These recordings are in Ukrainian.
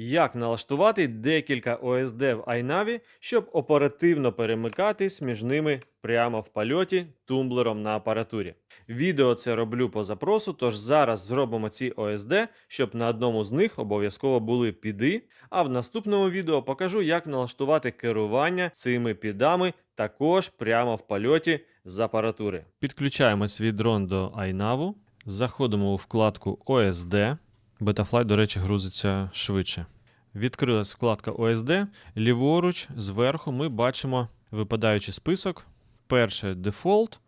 Як налаштувати декілька OSD в iNavi, щоб оперативно перемикатись між ними прямо в польоті тумблером на апаратурі. Відео це роблю по запросу, тож зараз зробимо ці OSD, щоб на одному з них обов'язково були піди, а в наступному відео покажу, як налаштувати керування цими підами також прямо в польоті з апаратури. Підключаємо свій дрон до iNav, заходимо у вкладку OSD. Betaflight, до речі, грузиться швидше. Відкрилась вкладка OSD. Ліворуч, зверху, ми бачимо випадаючий список. Перше Default,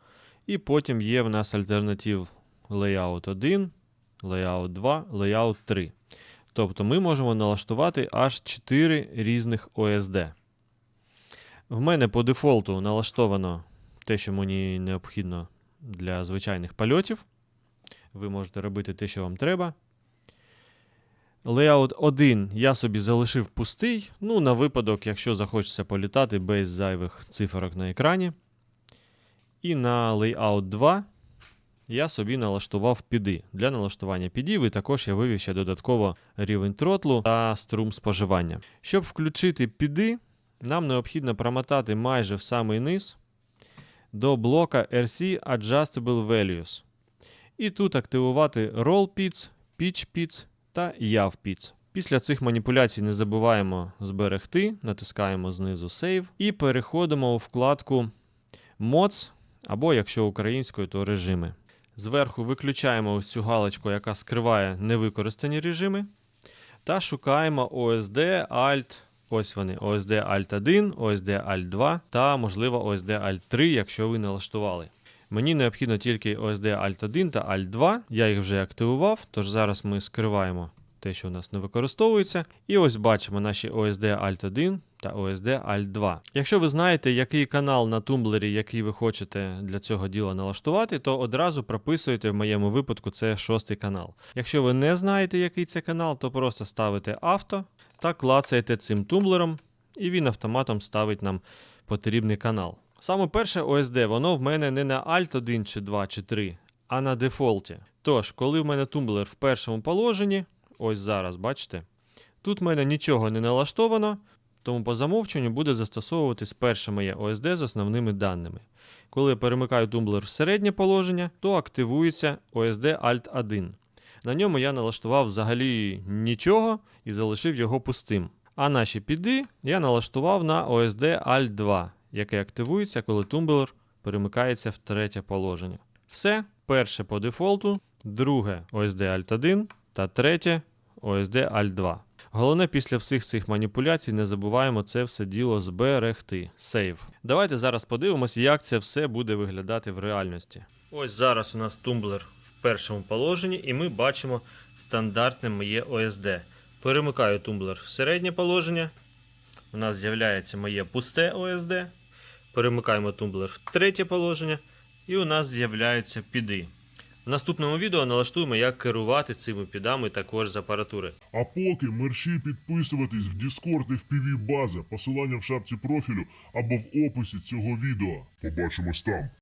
і потім є в нас альтернатив Layout 1, Layout 2, Layout 3. Тобто ми можемо налаштувати аж 4 різних OSD. В мене по дефолту налаштовано те, що мені необхідно для звичайних польотів. Ви можете робити те, що вам треба. Layout 1 я собі залишив пустий. Ну, на випадок, якщо захочеться політати без зайвих циферок на екрані. І на Layout 2 я собі налаштував піди. Для налаштування підів і також я вивів ще додатково рівень тротлу та струм споживання. Щоб включити піди, нам необхідно промотати майже в самий низ до блока RC Adjustable Values. І тут активувати Roll Pits, Pitch Pits та Yav Pits. Після цих маніпуляцій не забуваємо зберегти, натискаємо знизу Save і переходимо у вкладку Mods, або якщо українською, то режими. Зверху виключаємо ось цю галочку, яка скриває невикористані режими. Та шукаємо OSD Alt. Ось вони: OSD Alt 1, OSD Alt 2 та, можливо, OSD Alt 3, якщо ви налаштували. Мені необхідно тільки OSD Alt 1 та Alt 2. Я їх вже активував, тож зараз ми скриваємо те, що у нас не використовується. І ось бачимо наші OSD Alt 1 та OSD Alt 2. Якщо ви знаєте, який канал на тумблері, який ви хочете для цього діла налаштувати, то одразу прописуєте в моєму випадку це шостий канал. Якщо ви не знаєте, який це канал, то просто ставите авто та клацаєте цим тумблером, і він автоматом ставить нам потрібний канал. Саме перше OSD, воно в мене не на Alt 1 чи 2 чи 3, а на дефолті. Тож, коли в мене тумблер в першому положенні, ось зараз, бачите, тут в мене нічого не налаштовано, тому по замовченню буде застосовуватись перше моє OSD з основними даними. Коли я перемикаю тумблер в середнє положення, то активується OSD Alt 1. На ньому я налаштував взагалі нічого і залишив його пустим. А наші піди я налаштував на OSD Alt 2, яке активується, коли тумблер перемикається в третє положення. Все, перше по дефолту, друге OSD Alt 1 та третє OSD Alt 2. Головне після всіх цих маніпуляцій не забуваємо це все діло зберегти. Save. Давайте зараз подивимось, як це все буде виглядати в реальності. Ось зараз у нас тумблер в першому положенні, і ми бачимо стандартне моє OSD. Перемикаю тумблер в середнє положення. У нас з'являється моє пусте OSD. Перемикаємо тумблер в третє положення, і у нас з'являються піди. В наступному відео налаштуємо, як керувати цими підами також з апаратури. А поки мерші підписуватись в Discord і в PV база, посилання в шапці профілю або в описі цього відео. Побачимось там.